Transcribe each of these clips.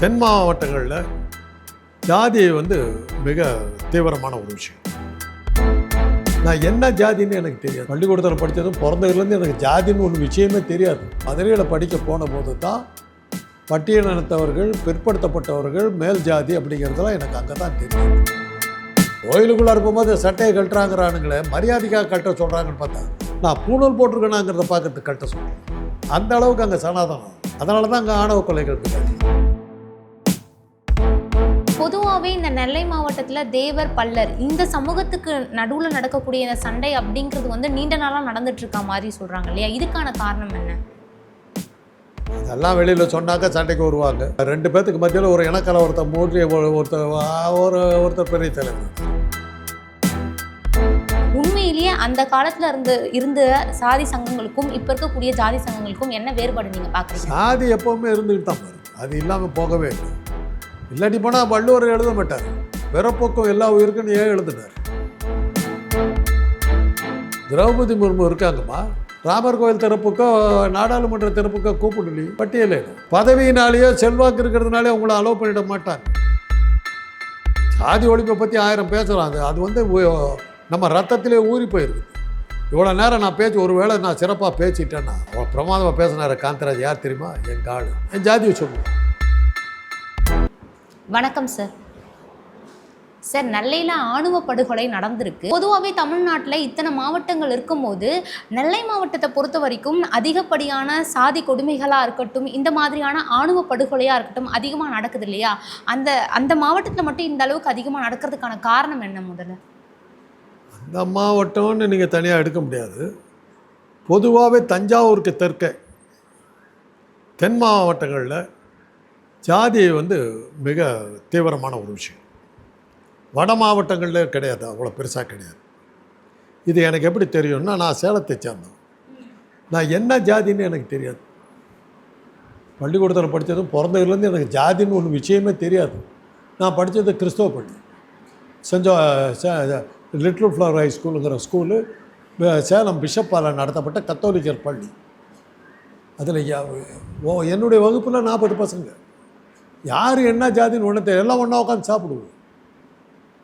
தென் மாவட்டங்களில் ஜாதி வந்து மிக தீவிரமான ஒரு விஷயம். நான் என்ன ஜாதின்னு எனக்கு தெரியாது. பள்ளிக்கூடத்தில் படித்ததும் பிறந்ததுலேருந்து எனக்கு ஜாதின்னு ஒரு விஷயமே தெரியாது. மதுரையில் படிக்க போன போது தான் பட்டியலினத்தவர்கள் பிற்படுத்தப்பட்டவர்கள் மேல் ஜாதி அப்படிங்கிறதெல்லாம் எனக்கு அங்கே தான் தெரியும். கோயிலுக்குள்ளே இருக்கும்போது சட்டையை கட்டுறாங்கிறானுங்களே மரியாதைக்காக கட்ட சொல்கிறாங்கன்னு பார்த்தா நான் பூணூல் போட்டிருக்கேனாங்கிறத பார்க்கறதுக்கு கட்ட சொல்கிறேன் அந்த அளவுக்கு அங்கே சனாதனம். அதனால தான் அங்கே ஆணவ கொலைகள் கிடையாது பொதுவாகவே இந்த நெல்லை மாவட்டத்தில் தேவர் பல்லர் இந்த சமூகத்துக்கு நடுவில் நடக்கக்கூடிய இந்த சண்டை அப்படிங்கிறது வந்து நீண்ட நாளாக நடந்துட்டு இருக்க மாதிரி சொல்கிறாங்க இல்லையா? இதுக்கான காரணம் என்ன? அதெல்லாம் வெளியில் சொன்னாக்க சண்டைக்கு வருவாங்க. ரெண்டு பேர்த்துக்கு மத்தியில் ஒரு இனக்கலவரத்தை மூடி ஒரு- ஒருத்தர் ஒரு ஒருத்தர் பெரிய தலைவர். உண்மையிலேயே அந்த காலத்தில் இருந்து இருந்த சாதி சங்கங்களுக்கும் இப்போ இருக்கக்கூடிய ஜாதி சங்கங்களுக்கும் என்ன வேறுபாடு நீங்கள் பார்க்குறீங்க சாதி எப்போவுமே இருந்துக்கிட்டு தான் அது இல்லாமல் போகவே இல்லை. இல்லாட்டி போனால் வள்ளுவர் எழுத மாட்டார். பிறப்போக்கம் எல்லா உயிருக்குன்னு ஏன் எழுதினார்? திரௌபதி முர்மு இருக்காங்கம்மா. ராமர் கோயில் திறப்புக்கோ நாடாளுமன்ற திறப்புக்கோ கூப்பிடலி பட்டியலிடும் பதவியினாலேயோ செல்வாக்கு இருக்கிறதுனாலே உங்களை அலோவ் பண்ணிட மாட்டாங்க. சாதி ஒழிப்பை பற்றி ஆயிரம் பேசுகிறாங்க அது வந்து நம்ம ரத்தத்திலே ஊறி போயிருக்கு. இவ்வளோ நேரம் நான் பேச்சு ஒரு வேளை நான் சிறப்பாக பேசிட்டேன்னா அவன் பிரமாதமாக பேசினார் காந்தராஜ் யார் தெரியுமா? என் காடு என் ஜாதியை சொல்லுவேன் வணக்கம் சார் சார் நெல்லையில் ஆணுவ படுகொலை நடந்திருக்கு. பொதுவாகவே தமிழ்நாட்டில் இத்தனை மாவட்டங்கள் இருக்கும்போது நெல்லை மாவட்டத்தை பொறுத்த வரைக்கும் அதிகப்படியான சாதி கொடுமைகளாக இருக்கட்டும் இந்த மாதிரியான ஆணுவ படுகொலையாக இருக்கட்டும் அதிகமாக நடக்குது இல்லையா? அந்த அந்த மாவட்டத்தில் மட்டும் இந்த அளவுக்கு அதிகமாக நடக்கிறதுக்கான காரணம் என்ன முதல்ல? அந்த மாவட்டம்னு நீங்கள் தனியாக எடுக்க முடியாது. பொதுவாகவே தஞ்சாவூருக்கு தெற்க தென் மாவட்டங்களில் ஜாதி வந்து மிக தீவிரமான ஒரு விஷயம். வட மாவட்டங்களில் கிடையாது அவ்வளோ பெருசாக கிடையாது. இது எனக்கு எப்படி தெரியும்னா நான் சேலத்தை சேர்ந்தேன் நான் என்ன ஜாதின்னு எனக்கு தெரியாது. பள்ளிக்கூடத்தில் படித்ததும் பிறந்ததுலேருந்து எனக்கு ஜாதின்னு ஒன்று விஷயமே தெரியாது. நான் படித்தது கிறிஸ்தவ பள்ளி. செஞ்சோ சே- லிட்டில் ஃப்ளவர் ஹை ஸ்கூலுங்கிற ஸ்கூலு சேலம் பிஷப்பால் நடத்தப்பட்ட கத்தோலிக்கர் பள்ளி. அதில் என்னுடைய வகுப்பில் நாற்பது பசங்க. யார் என்ன ஜாதின்னு ஒன்று தெரியும் எல்லாம் ஒன்றா உட்காந்து சாப்பிடுவோம்.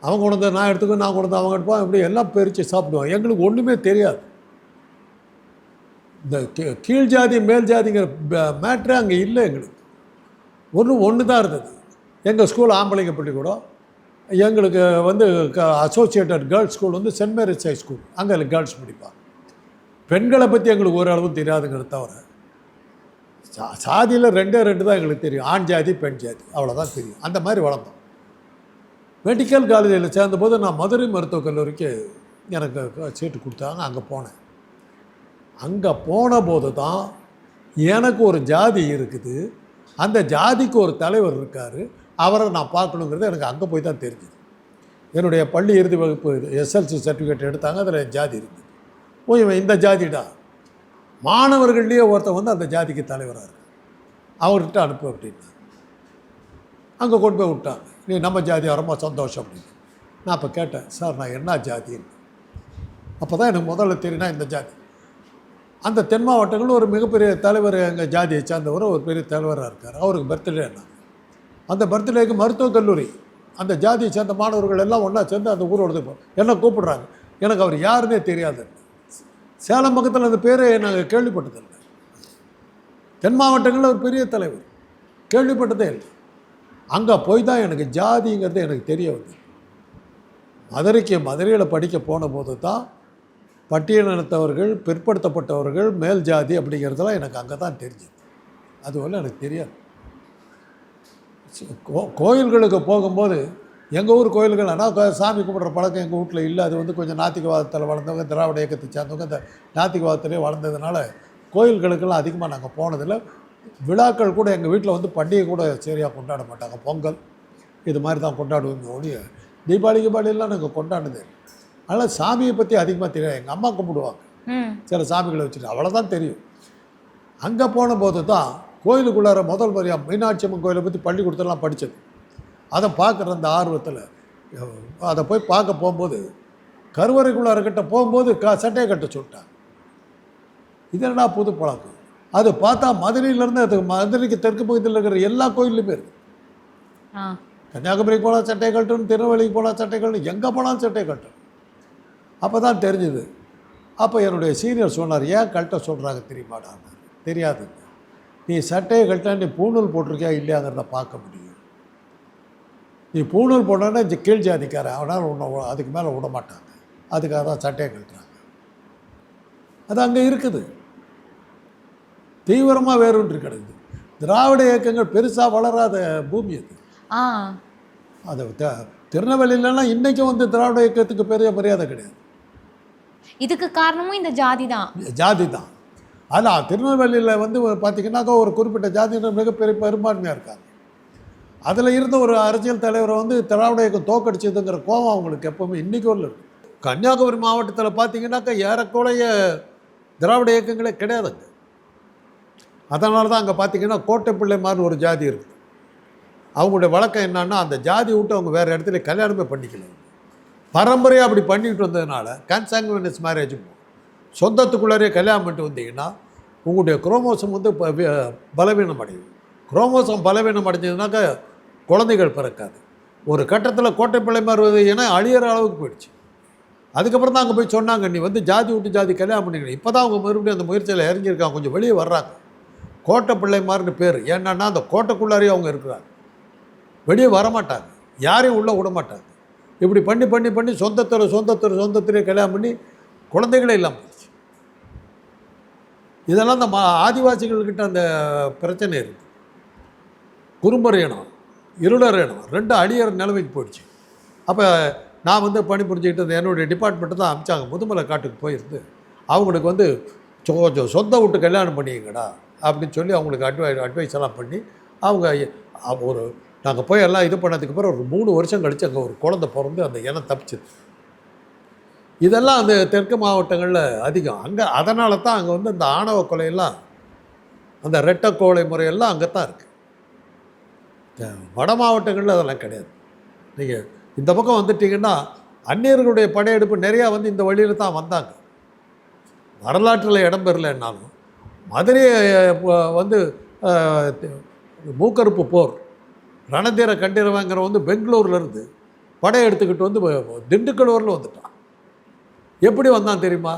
அவங்க கொண்டு நான் எடுத்துக்கோ நான் கொண்டு அவங்க எடுப்போம் இப்படி எல்லாம் பிரித்து சாப்பிடுவோம். எங்களுக்கு ஒன்றுமே தெரியாது. இந்த கீ- கீழ் ஜாதி மேல் ஜாதிங்கிற மேட்ரே அங்கே இல்லை எங்களுக்கு. ஒன்று ஒன்று தான் இருந்தது. எங்கள் ஸ்கூல் ஆம்பளைங்க பள்ளிக்கூடம் எங்களுக்கு வந்து க அசோசியேட்டட் கேர்ள்ஸ் ஸ்கூல் வந்து சென்ட் மேரிஸ் ஹை ஸ்கூல் அங்கே கேர்ள்ஸ் படிப்பாங்க. பெண்களை பற்றி எங்களுக்கு ஓரளவு தெரியாதுங்கிறத தவிர சா சாதியில் ரெண்டே ரெண்டு தான் எங்களுக்கு தெரியும். ஆண் ஜாதி பெண் ஜாதி. அவ்வளோதான் தெரியும். அந்த மாதிரி வளர்ந்தோம். மெடிக்கல் காலேஜில் சேர்ந்தபோது நான் மதுரை மருத்துவக் கல்லூரிக்கு எனக்கு சீட்டு கொடுத்தாங்க. அங்கே போனேன். அங்கே போன போது தான் எனக்கு ஒரு ஜாதி இருக்குது. அந்த ஜாதிக்கு ஒரு தலைவர் இருக்கார். அவரை நான் பார்க்கணுங்கிறது எனக்கு அங்கே போய் தான் தெரிஞ்சுது. என்னுடைய பள்ளி இறுதி வகுப்பு எஸ்எல்சி சர்டிஃபிகேட் எடுத்தாங்க. அதில் ஜாதி இருக்குது. ஓ இவன் இந்த ஜாதிடா? மாணவர்கள்லேயே ஒருத்தன் வந்து அந்த ஜாதிக்கு தலைவராக இருக்கு அவர்கிட்ட அனுப்பு அப்படின்னா. அங்கே கொண்டு போய் விட்டாங்க நீ நம்ம ஜாதியாக ரொம்ப சந்தோஷம் அப்படின்னு. நான் அப்போ கேட்டேன் சார் நான் என்ன ஜாதின்னு அப்போ தான் எனக்கு முதல்ல தெரியும்னா இந்த ஜாதி. அந்த தென் மாவட்டங்களில் ஒரு மிகப்பெரிய தலைவர் எங்கள் ஜாதியை சேர்ந்தவர் ஒரு பெரிய தலைவராக இருக்கார். அவருக்கு பர்த்டே என்ன அந்த பர்த்டேக்கு மருத்துவக் கல்லூரி. அந்த ஜாதியை சேர்ந்த மாணவர்கள் எல்லாம் ஒன்றா சேர்ந்து அந்த ஊரோட என்ன கூப்பிடுறாங்க. எனக்கு அவர் யாருன்னே தெரியாது சேலம் பக்கத்தில் அந்த பேரை நாங்கள் கேள்விப்பட்டதில்லை தென் மாவட்டங்களில் ஒரு பெரிய தலைவர். கேள்விப்பட்டதே இல்லை. அங்கே போய் தான் எனக்கு ஜாதிங்கிறது எனக்கு தெரிய வந்தது. மதுரைக்கு மதுரையில் படிக்க போன போது தான் பட்டியலினத்தவர்கள் பிற்படுத்தப்பட்டவர்கள் மேல் ஜாதி அப்படிங்கிறதெல்லாம் எனக்கு அங்கே தான் தெரிஞ்சது. அதுவரை எனக்கு தெரியாது. கோ கோயில்களுக்கு போகும்போது எங்கள் ஊர் கோயில்கள் ஆனால் சாமி கும்பிட்ற பழக்கம் எங்கள் வீட்டில் இல்லை. அது வந்து கொஞ்சம் நாத்திகவாதத்தில் வளர்ந்தவங்க திராவிட இயக்கத்தை சேர்ந்தவங்க இந்த நாத்திகவாதத்திலே வளர்ந்ததுனால கோயில்களுக்கெல்லாம் அதிகமாக நாங்கள் போனதில்லை. விழாக்கள் கூட எங்கள் வீட்டில் வந்து பண்டிகை கூட சரியாக கொண்டாட மாட்டாங்க. பொங்கல் இது மாதிரி தான் கொண்டாடுவோம் ஒழிய தீபாவளி கீபாவளியெல்லாம் நாங்கள் கொண்டாடுனது. அதனால் சாமியை பற்றி அதிகமாக தெரியாது. எங்கள் அம்மா கும்பிடுவாங்க. சில சாமிகளை வச்சுட்டு அவ்வளோதான் தெரியும். அங்கே போன போது தான் கோயிலுக்குள்ளார முதல் முறையாக மீனாட்சி அம்மன் கோயிலை பற்றி பள்ளிக்கூடத்தெல்லாம் படித்தது அதை பார்க்குற அந்த ஆர்வத்தில் அதை போய் பார்க்க போகும்போது கருவறைக்குள்ளார கிட்ட போகும்போது க சட்டையை கட்ட சொல்லிட்டாங்க. இது என்னடா புது பழக்கம்? அது பார்த்தா மதுரையிலேருந்து அது மதுரைக்கு தெற்கு பகுதியில் இருக்கிற எல்லா கோயில்லையுமே இருக்குது கன்னியாகுமரிக்கு போனால் சட்டை கட்டணும் திருநெல்வேலிக்கு போனால் சட்டை கட்டணும் எங்கே போனாலும் சட்டை கட்டணும். அப்போ தான் தெரிஞ்சுது. அப்போ என்னுடைய சீனியர் சொன்னார் ஏன் கழட்ட சொல்கிறாங்க தெரியுமாடா? தெரியாதுங்க. நீ சட்டையை கழட்ட நீ பூணூல் போட்டிருக்கியா இல்லையாங்கிறத பார்க்க முடியும். நீ பூணூல் இந்த கீழ் ஜாதிக்காரன். அவனால் உன்னை அதுக்கு மேலே விட மாட்டாங்க. அதுக்காக தான் சட்டையை கழட்டுறாங்க. அது அங்கே இருக்குது. தீவிரமாக வேரூன்றி கிடக்குது. திராவிட இயக்கங்கள் பெருசாக வளராத பூமி அது. அது திருநெல்வேலியிலலாம் இன்றைக்கும் வந்து திராவிட இயக்கத்துக்கு பெரிய மரியாதை கிடையாது. இதுக்கு காரணமும் இந்த ஜாதி தான். ஜாதி தான். ஆனால் திருநெல்வேலியில் வந்து பார்த்தீங்கன்னாக்கா ஒரு குறிப்பிட்ட ஜாதியினர் மிகப்பெரிய பெரும்பான்மையாக இருக்காங்க. அதில் இருந்த ஒரு அரசியல் தலைவரை வந்து திராவிட இயக்கம் தோக்கடிச்சதுங்கிற கோபம் அவங்களுக்கு எப்போவுமே இன்றைக்கும் இல்லை கன்னியாகுமரி மாவட்டத்தில் பார்த்தீங்கன்னாக்கா ஏறக்குறைய திராவிட இயக்கங்களே கிடையாதுங்க. அதனால தான் அங்கே பார்த்தீங்கன்னா கோட்டைப்பிள்ளைமார்னு ஒரு ஜாதி இருக்குது அவங்களுடைய வழக்கம் என்னன்னா அந்த ஜாதி விட்டு அவங்க வேறு இடத்துல கல்யாணமே பண்ணிக்கல. பரம்பரையாக அப்படி பண்ணிக்கிட்டு வந்ததுனால கன்சாங்குவனஸ் மேரேஜ் சொந்தத்துக்குள்ளாரே கல்யாணம் பண்ணிட்டு வந்தீங்கன்னா உங்களுடைய குரோமோசம் வந்து ப- பலவீனம் அடையும் குரோமோசம் பலவீனம் அடைஞ்சதுனாக்கா குழந்தைகள் பிறக்காது. ஒரு கட்டத்தில் கோட்டை பிள்ளைமார் ஏன்னா அழியிற அளவுக்கு போயிடுச்சு. அதுக்கப்புறம் தான் அங்கே போய் சொன்னாங்க நீ வந்து ஜாதி விட்டு ஜாதி கல்யாணம் பண்ணிக்கணும். இப்போ தான் அவங்க மறுபடியும் அந்த முயற்சியில் இறங்கியிருக்காங்க. கொஞ்சம் வெளியே வர்றாங்க. கோட்டை பிள்ளைமார்னு பேர். ஏன்னா அந்த கோட்டைக்குள்ளாரே அவங்க இருக்கிறாங்க. வெளியே வரமாட்டாங்க. யாரையும் உள்ளே விட மாட்டாங்க இப்படி பண்ணி பண்ணி பண்ணி சொந்தத்தில் சொந்தத்தில் சொந்தத்திலே கல்யாணம் பண்ணி குழந்தைகளே இல்லாமல் போச்சு. இதெல்லாம் இந்த மா ஆதிவாசிகள்கிட்ட அந்த பிரச்சனை இருக்குது குறும்பர் இனம் இருளர் இடம் ரெண்டு அழியிற நிலைமைக்கு போயிடுச்சு. அப்போ நான் வந்து பணிபுரிஞ்சுக்கிட்டு இருந்த என்னுடைய டிபார்ட்மெண்ட்டு தான் அமிச்சாங்க. முதுமலை காட்டுக்கு போயிருந்து அவங்களுக்கு வந்து கொஞ்சம் சொந்த விட்டு கல்யாணம் பண்ணிக்கங்கடா அப்படின்னு சொல்லி அவங்களுக்கு அட்வை அட்வைஸ் எல்லாம் பண்ணி அவங்க ஒரு நாங்கள் போய் எல்லாம் இது பண்ணதுக்கு அப்புறம் ஒரு மூணு வருஷம் கழித்து அங்கே ஒரு குழந்தை பிறந்து அந்த இனம் தப்பிச்சது. இதெல்லாம் அந்த தெற்கு மாவட்டங்களில் அதிகம். அங்கே அதனால தான் அங்கே வந்து இந்த ஆணவ கொலையெல்லாம் அந்த ரெட்டை கோலை முறையெல்லாம் அங்கே தான் இருக்குது வட மாவட்டங்களில் அதெல்லாம் கிடையாது. நீங்கள் இந்த பக்கம் வந்துட்டீங்கன்னா அந்நியர்களுடைய படையெடுப்பு நிறையா வந்து இந்த வழியில் தான் வந்தாங்க. வரலாற்றில் இடம்பெறலைன்னாலும் மதுரையை வந்து மூக்கறுப்பு போர் ரணதீர கண்டிரவங்கிற வந்து பெங்களூர்லேருந்து படையெடுத்துக்கிட்டு வந்து திண்டுக்கல் ஊரில் வந்துட்டான். எப்படி வந்தான் தெரியுமா?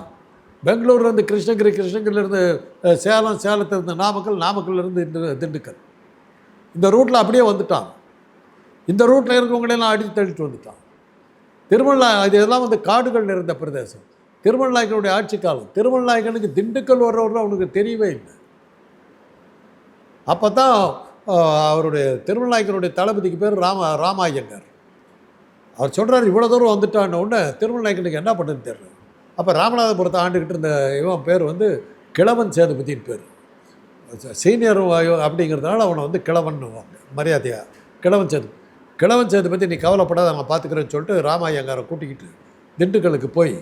பெங்களூர்லேருந்து கிருஷ்ணகிரி கிருஷ்ணகிரிலேருந்து சேலம் சேலத்திலிருந்து நாமக்கல் நாமக்கல்லேருந்து இந்த திண்டுக்கல். இந்த ரூட்டில் அப்படியே வந்துட்டான். இந்த ரூட்டில் இருக்கவங்களெல்லாம் அடித்து தள்ளிட்டு வந்துட்டான். திருமலா இது எல்லாம் வந்து காடுகள் நிறைந்த பிரதேசம். திருமலாய்க்கனுடைய ஆட்சி காலம். திருமலாய்க்கனுக்கு திண்டுக்கல் வர்றவர்கள் அவனுக்கு தெரியவே இல்லை. அப்போ தான் அவருடைய திருமல்நாயக்கனுடைய தளபதிக்கு பேர் ராம ராமாயங்கர் அவர் சொல்கிறார் இவ்வளோ தூரம் வந்துட்டான உடனே திருமலாய்க்கனுக்கு என்ன பண்ணுன்னு தெரியல. அப்போ ராமநாதபுரத்தை ஆண்டுக்கிட்டு இருந்த இவன் பேர் வந்து கிழவன் சேதுபதியின் பேர். சீனியர் அப்படிங்கிறதுனால அவனை வந்து கிழவன் மரியாதையாக கிழவன் சேது கிழவன் சேதுபதி நீ கவலைப்படாத நான் பார்த்துக்கிறேன்னு சொல்லிட்டு ராமாயங்காரை கூட்டிக்கிட்டு திண்டுக்கலுக்கு போய்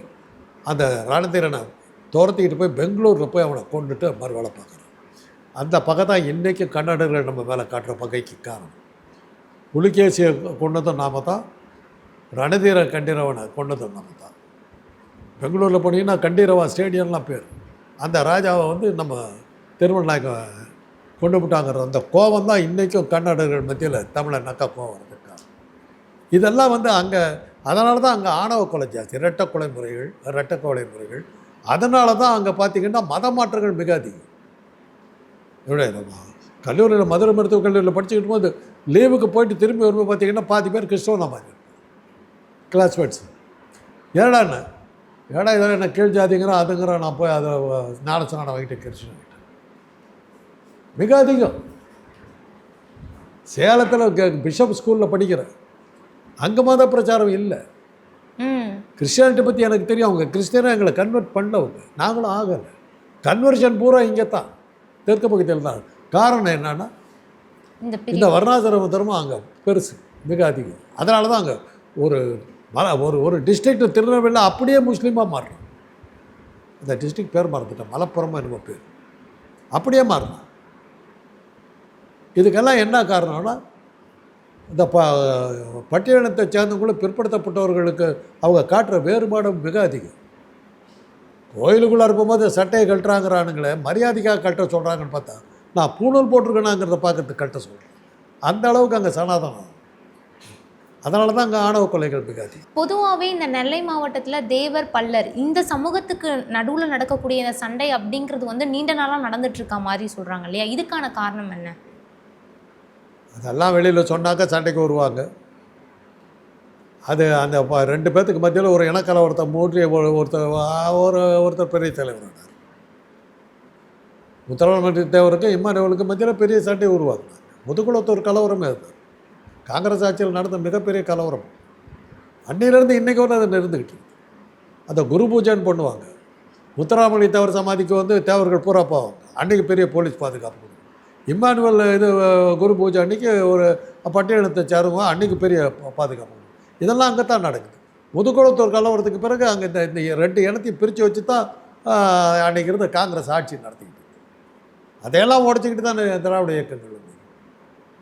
அந்த ரணதீரனை துரத்திக்கிட்டு போய் பெங்களூரில் போய் அவனை கொண்டுட்டு மறுவேலை பார்க்குறான். அந்த பகை தான் இன்றைக்கும் கன்னடர்கள் நம்ம வேலை காட்டுற பகைக்கு காரணம். புலிகேசியை கொண்டதும் நாம தான் ரணதீர கண்டிரவனை கொண்டதும் நாம தான். பெங்களூரில் போனீங்கன்னா கண்டிரவா ஸ்டேடியம்லாம் பேர். அந்த ராஜாவை வந்து நம்ம திருமணநாயக்க கொண்டு விட்டாங்கிற அந்த கோபம் தான் இன்றைக்கும் கன்னடர்கள் மத்தியில் தமிழனாக்கா கோபம் வந்திருக்காங்க இதெல்லாம் வந்து அங்கே அதனால தான் அங்கே ஆணவ கொலை ஜாஸ்தி இரட்டை கொலை முறைகள் இரட்டை கொலை முறைகள். அதனால தான் அங்கே பார்த்தீங்கன்னா மத மாற்றங்கள் மிக அதிகம். கல்லூரியில் மதுரை மருத்துவக் கல்லூரியில் படிச்சுக்கிட்டு போது லீவுக்கு போயிட்டு திரும்பி வரும்போது பார்த்தீங்கன்னா பாதி பேர் கிறிஸ்தவனா மாதிரி கிளாஸ்மேட்ஸ் ஏடா என்ன? ஏடா இதெல்லாம் என்ன கீழ் ஜாதிங்கிறோம் அதுங்கிற நான் போய் அதை ஞானஸ்நானம் வாங்கிட்டு கிறிஸ்டின் மிக அதிகம். சேலத்தில் பிஷப் ஸ்கூலில் படிக்கிறேன் அங்கே மத பிரச்சாரம் இல்லை கிறிஸ்டியானிட்டி பற்றி எனக்கு தெரியும். அவங்க கிறிஸ்டியனாக எங்களை கன்வெர்ட் பண்ணவங்க. நாங்களும் ஆகலை. கன்வர்ஷன் பூரா இங்கே தான் தெற்கு பக்கத்தில் தான். காரணம் என்னன்னா இந்த இந்த வர்ணாசிரம தர்மம் அங்கே பெருசு மிக அதிகம். அதனால தான் அங்கே ஒரு மல ஒரு ஒரு டிஸ்ட்ரிக்ட் திருநெல்வேலியில் அப்படியே முஸ்லீமாக மாறுறோம் அந்த டிஸ்ட்ரிக்ட் பேர் மறந்துட்டேன். மலப்புறமா என்னமோ பேர். அப்படியே மாறினான் இதுக்கெல்லாம் என்ன காரணம்னா இந்த ப பட்டியலினத்தை சேர்ந்தவங்களும் பிற்படுத்தப்பட்டவர்களுக்கு அவங்க காட்டுற வேறுபாடு மிக அதிகம். கோயிலுக்குள்ளே இருக்கும்போது சட்டையை கட்டுறாங்கிறானுங்களே மரியாதைக்காக கழட்ட சொல்கிறாங்கன்னு பார்த்தா நான் பூணூல் போட்டிருக்கேனாங்கிறத பார்க்கறதுக்கு கழட்ட சொல்கிறேன் அந்த அளவுக்கு அங்கே சனாதனம் அதனால தான் அங்கே ஆணவ கொலைகள் மிக அதிகம். பொதுவாகவே இந்த நெல்லை மாவட்டத்தில் தேவர் பல்லர் இந்த சமூகத்துக்கு நடுவில் நடக்கக்கூடிய இந்த சண்டை அப்படிங்கிறது வந்து நீண்ட நாளாக நடந்துட்டு இருக்க மாதிரி சொல்கிறாங்க இல்லையா? இதுக்கான காரணம் என்ன? அதெல்லாம் வெளியில் சொன்னாக்க சண்டைக்கு வருவாங்க. அது அந்த ப- ரெண்டு பேர்த்துக்கு மத்தியில் ஒரு இனக்கலவரத்தை மூற்றி ஒருத்தர் ஒரு ஒருத்தர் பெரிய தலைவரானார் முத்தரமன்ற தேவருக்கும் இம்மானுவலுக்கு மத்தியில் பெரிய சண்டை உருவாக்குனாங்க முதுகுளத்தூர் கலவரமே அது. காங்கிரஸ் ஆட்சியில் நடந்த மிகப்பெரிய கலவரம். அன்னையிலேருந்து இன்றைக்கு வந்து அது இருந்துக்கிட்டு அந்த குரு பூஜைன்னு பண்ணுவாங்க. முத்தராமலிங்க தேவர் சமாதிக்கு வந்து தேவர்கள் பூரா போவாங்க அன்றைக்கு பெரிய போலீஸ் பாதுகாப்பு இம்மானுவல் இது குரு பூஜை அன்றைக்கி ஒரு பட்டியலத்தை சேருவோம் அன்றைக்கி பெரிய பாதுகாப்பு. இதெல்லாம் அங்கே தான் நடக்குது. முதுகுளத்தூர் கலவரத்துக்கு பிறகு அங்கே இந்த இந்த ரெண்டு இனத்தையும் பிரித்து வச்சு தான் ஆஹ், இருந்த காங்கிரஸ் ஆட்சி நடத்திக்கிட்டு அதையெல்லாம் உடச்சிக்கிட்டு தான் திராவிட இயக்கங்கள்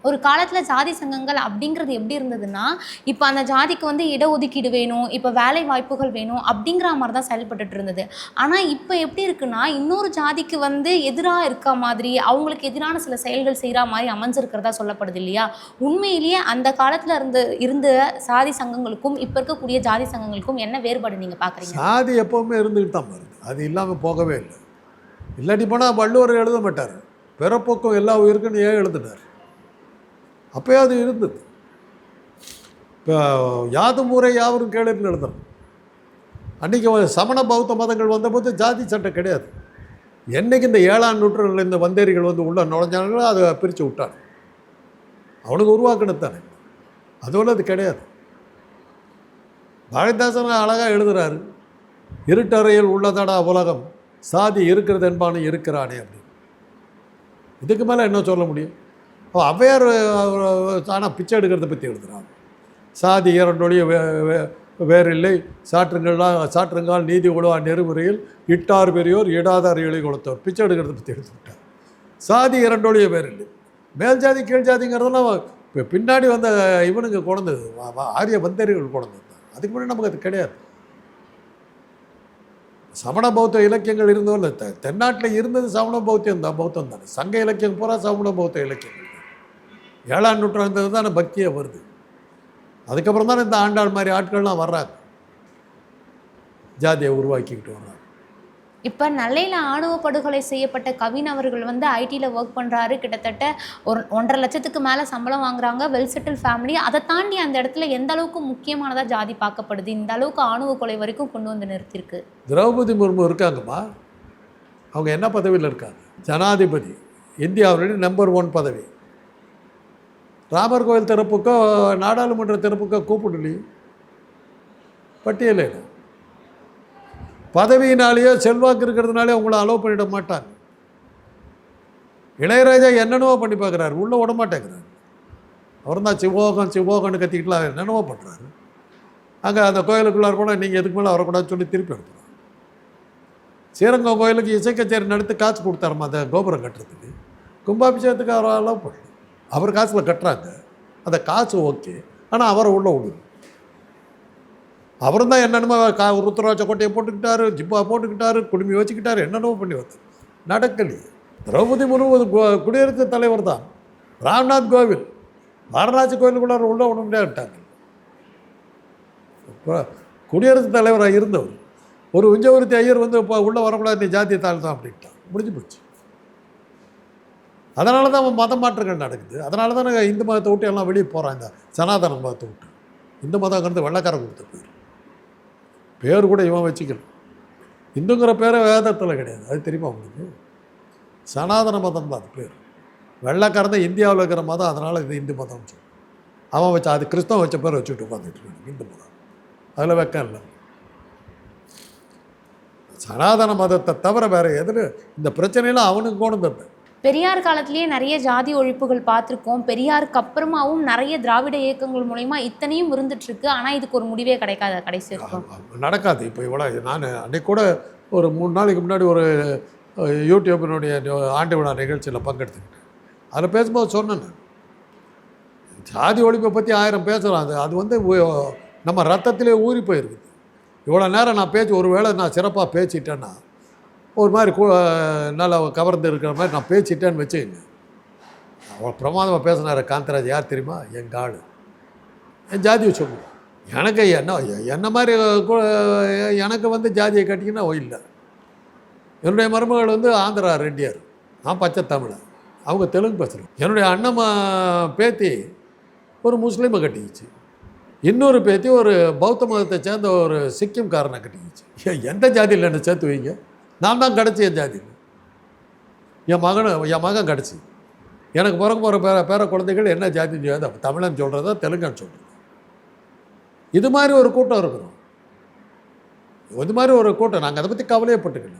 ஒரு காலத்தில் ஜாதி சங்கங்கள் அப்படிங்கிறது எப்படி இருந்ததுன்னா இப்போ அந்த ஜாதிக்கு வந்து இடஒதுக்கீடு வேணும் இப்போ வேலை வாய்ப்புகள் வேணும் அப்படிங்கிற மாதிரி தான் செயல்பட்டுட்டு இருந்தது. ஆனால் இப்போ எப்படி இருக்குன்னா இன்னொரு ஜாதிக்கு வந்து எதிராக இருக்க மாதிரி அவங்களுக்கு எதிரான சில செயல்கள் செய்கிற மாதிரி அமைஞ்சிருக்கிறதா சொல்லப்படுது இல்லையா? உண்மையிலேயே அந்த காலத்தில் இருந்து இருந்த சாதி சங்கங்களுக்கும் இப்போ இருக்கக்கூடிய ஜாதி சங்கங்களுக்கும் என்ன வேறுபாடு நீங்கள் பார்க்குறீங்க சாதி எப்போவுமே இருந்துக்கிட்டு தான் வருது. அது இல்லாமல் போகவே இல்லை. இல்லாட்டி போனால் வள்ளுவர் எழுத மாட்டார். பிறப்போக்கம் எல்லா உயிருக்குன்னு ஏன் எழுதினார்? அப்போயே அது இருந்தது. இப்போ யாதும் ஊரே யாவரும் கேளுன்னு எழுதணும். அன்றைக்கி சமண பௌத்த மதங்கள் வந்தபோது ஜாதி சட்டை கிடையாது. என்னைக்கு இந்த ஏழாம் நூற்றாண்டில் இந்த வந்தேரிகள் வந்து உள்ளே நுழைஞ்சாங்களோ அதை பிரித்து விட்டாங்க. அவனுக்கு உருவாக்கினது தானே. அதோட அது கிடையாது. பாரதிதாசன் அழகாக எழுதுகிறாரு இருட்டறையில் உள்ளதடா உலகம் சாதி இருக்கிறது என்பானு இருக்கிறானே அப்படின்னு. இதுக்கு மேலே என்ன சொல்ல முடியும்? அப்போ அவ்வையார் தானாக பிச்சை எடுக்கிறத பற்றி எழுதுகிறாங்க சாதி இரண்டொழிய வே வே- வேறில்லை. சாற்றுங்கள்லாம் சாற்றுங்கால் நீதி உழவா நெறிமுறையில் இட்டார் பெரியோர் இடாதார் இழை கொடுத்தவர் பிச்சை எடுக்கிறத பற்றி எடுத்து சாதி இரண்டொழிய வேறில்லை. மேல் ஜாதி கீழ் ஜாதிங்கிறதெல்லாம் இப்போ பின்னாடி வந்த இவனுங்க குழந்தது ஆரிய வந்தேரிகள் குழந்தது தான் அதுக்கு முன்னாடி நமக்கு அது கிடையாது. சமண பௌத்த இலக்கியங்கள் இருந்தோ இல்லை தெ தென்னாட்டில் இருந்தது சமண பௌத்தியம் தான் பௌத்தம் தானே. சங்க இலக்கியம் பூரா சமண பௌத்த இலக்கியங்கள் ஏழாம் நூற்றாண்டு தானே பக்தியே வருது. அதுக்கப்புறம் தானே இந்த ஆண்டாள் மாதிரி ஆட்கள்லாம் வர்றாங்க. ஜாதியை உருவாக்கிக்கிட்டு வர்றாங்க. இப்போ நெல்லையில் ஆணவ படுகொலை செய்யப்பட்ட கவின் அவர்கள் வந்து ஐடியில் ஒர்க் பண்ணுறாரு கிட்டத்தட்ட ஒரு ஒன்றரை லட்சத்துக்கு மேலே சம்பளம் வாங்குறாங்க. வெல் செட்டில் ஃபேமிலி அதை தாண்டி அந்த இடத்துல எந்த அளவுக்கு முக்கியமானதாக ஜாதி பார்க்கப்படுது? இந்த அளவுக்கு ஆணவ கொலை வரைக்கும் கொண்டு வந்து நிறுத்தியிருக்கு. திரௌபதி முர்மு இருக்காங்கம்மா அவங்க என்ன பதவியில் இருக்காங்க? ஜனாதிபதி. இந்தியாவுடைய நம்பர் ஒன் பதவி. ராமர் கோயில் திறப்புக்கோ நாடாளுமன்ற திறப்புக்கோ கூப்பிடலையே பட்டியலே பதவியினாலேயோ செல்வாக்கு இருக்கிறதுனாலே அவங்கள அலோவ் பண்ணிட மாட்டாங்க. இளையராஜா என்னென்னவோ பண்ணி பார்க்குறாரு. உள்ளே விட மாட்டேங்கிறாரு. அவர் தான் சிவோகம் சிவோகம்னு கத்திக்கிட்டுலாம் என்னென்னவோ பண்ணுறாரு அங்கே அந்த கோயிலுக்குள்ளார போனால் நீங்கள் எதுக்கு மேலே வரக்கூடாதுன்னு சொல்லி திருப்பி அனுப்புகிறோம் ஸ்ரீரங்கம் கோயிலுக்கு இசை கச்சேரி நடத்தி காசு கொடுத்தாருமா அந்த கோபுரம் கட்டுறதுக்கு? கும்பாபிஷேகத்துக்கு அவர் அலோவ் பண்ணல. அவர் காசில் கட்டுறாங்க. அந்த காசு ஓகே. ஆனால் அவரை உள்ளே விடுது அவரும் தான் என்னென்னமோ கா ருத்ராட்ச கோட்டையை போட்டுக்கிட்டாரு ஜிப்பா போட்டுக்கிட்டாரு குடுமி வச்சுக்கிட்டாரு என்னென்னமோ பண்ணி வந்தார். நடக்கலையே. திரௌபதி முர்மு கு- குடியரசுத் தலைவர் தான். ராம்நாத் கோவில் வாரணாசி கோயிலுக்குள்ளார உள்ள விட முடியாதுட்டாங்க குடியரசுத் தலைவராக இருந்தவர். ஒரு உஞ்சவருத்தி ஐயர் வந்து இப்போ உள்ளே வரக்கூடாது நீ ஜாதியை தாழ்த்தான் அப்படின்ட்டான் முடிஞ்சு போச்சு. அதனால தான் அவன் மத மாற்றங்கள் நடக்குது. அதனால தானே இந்து மதத்தை விட்டு எல்லாம் வெளியே போகிறாங்க சனாதன மதத்தை விட்டு. இந்து மதங்கிறது வெள்ளக்காரன் கொடுத்த பேர். பேர் கூட இவன் வச்சுக்கணும் இந்துங்கிற பேரை வேதத்தில் கிடையாது. அது தெரியுமா உங்களுக்கு? சனாதன மதம் தான் அது பேர். வெள்ளக்காரன் தான் இந்தியாவில் இருக்கிற மதம் அதனால் இது இந்து மதம்னு சொல்லி அவன் வச்சா அது கிறிஸ்தவன் வச்ச பேர் வச்சுட்டு உட்காந்துட்டு இருக்காங்க இந்து மதம். அதில் வெக்கம் இல்லை. சனாதன மதத்தை தவிர வேறு எதில்? இந்த பிரச்சனையெல்லாம் அவனுக்கு கோணம் வந்தது பெரியார் காலத்திலேயே நிறைய ஜாதி ஒழிப்புகள் பார்த்துருக்கோம். பெரியாருக்கு அப்புறமாவும் நிறைய திராவிட இயக்கங்கள் மூலயமா இத்தனையும் இருந்துட்டுருக்கு. ஆனால் இதுக்கு ஒரு முடிவே கிடைக்காத கடைசி இருக்கும் நடக்காது. இப்போ இவ்வளோ நான் அன்னைக்கு கூட ஒரு மூணு நாளைக்கு முன்னாடி ஒரு யூடியூபினுடைய ஆண்டு விழா நிகழ்ச்சியில் பங்கெடுத்துக்கிட்டேன். அதில் பேசும்போது சொன்னேன் ஜாதி ஒழிப்பை பற்றி ஆயிரம் பேசுகிறோம் அது அது வந்து நம்ம ரத்தத்திலே ஊறி போயிருக்குது. இவ்வளோ நேரம் நான் பேச்சு ஒரு வேளை நான் சிறப்பாக பேசிட்டேன்னா ஒரு மாதிரி நல்லா கவர்ந்து இருக்கிற மாதிரி நான் பேசிட்டேன்னு வச்சுக்கங்க. அவ்வளோ பிரமாதமாக பேசினார். காந்தராஜ் யார் தெரியுமா? எங்கள் ஆள் என் ஜாதியை சொல்லுவோம் எனக்கு என்ன என்ன மாதிரி எனக்கு வந்து ஜாதியை கட்டிங்கன்னா இல்லை. என்னுடைய மருமகள் வந்து ஆந்திரா ரெட்டியார். நான் பச்சை தமிழ் அவங்க தெலுங்கு பேசுகிறேன் என்னுடைய அண்ணன் பேத்தி ஒரு முஸ்லீமை கட்டிக்கிச்சு. இன்னொரு பேத்தி ஒரு பௌத்த மதத்தை சேர்ந்த ஒரு சிக்கிம்காரனை கட்டிக்கிச்சு. எந்த ஜாதியில் என்ன சேர்த்து வைங்க? நான் தான் கிடச்சி என் ஜாதி. என் மகனை என் மகன் கிடச்சி எனக்கு பிறக்க போகிற பேர பேர குழந்தைகள் என்ன ஜாதின்னு சொல்லுது தமிழன் சொல்கிறதா தெலுங்கன் சொல்கிறது இது மாதிரி ஒரு கூட்டம் இருக்கிறோம். இது மாதிரி ஒரு கூட்டம். நாங்கள் அதை பற்றி கவலையப்பட்டுக்கல.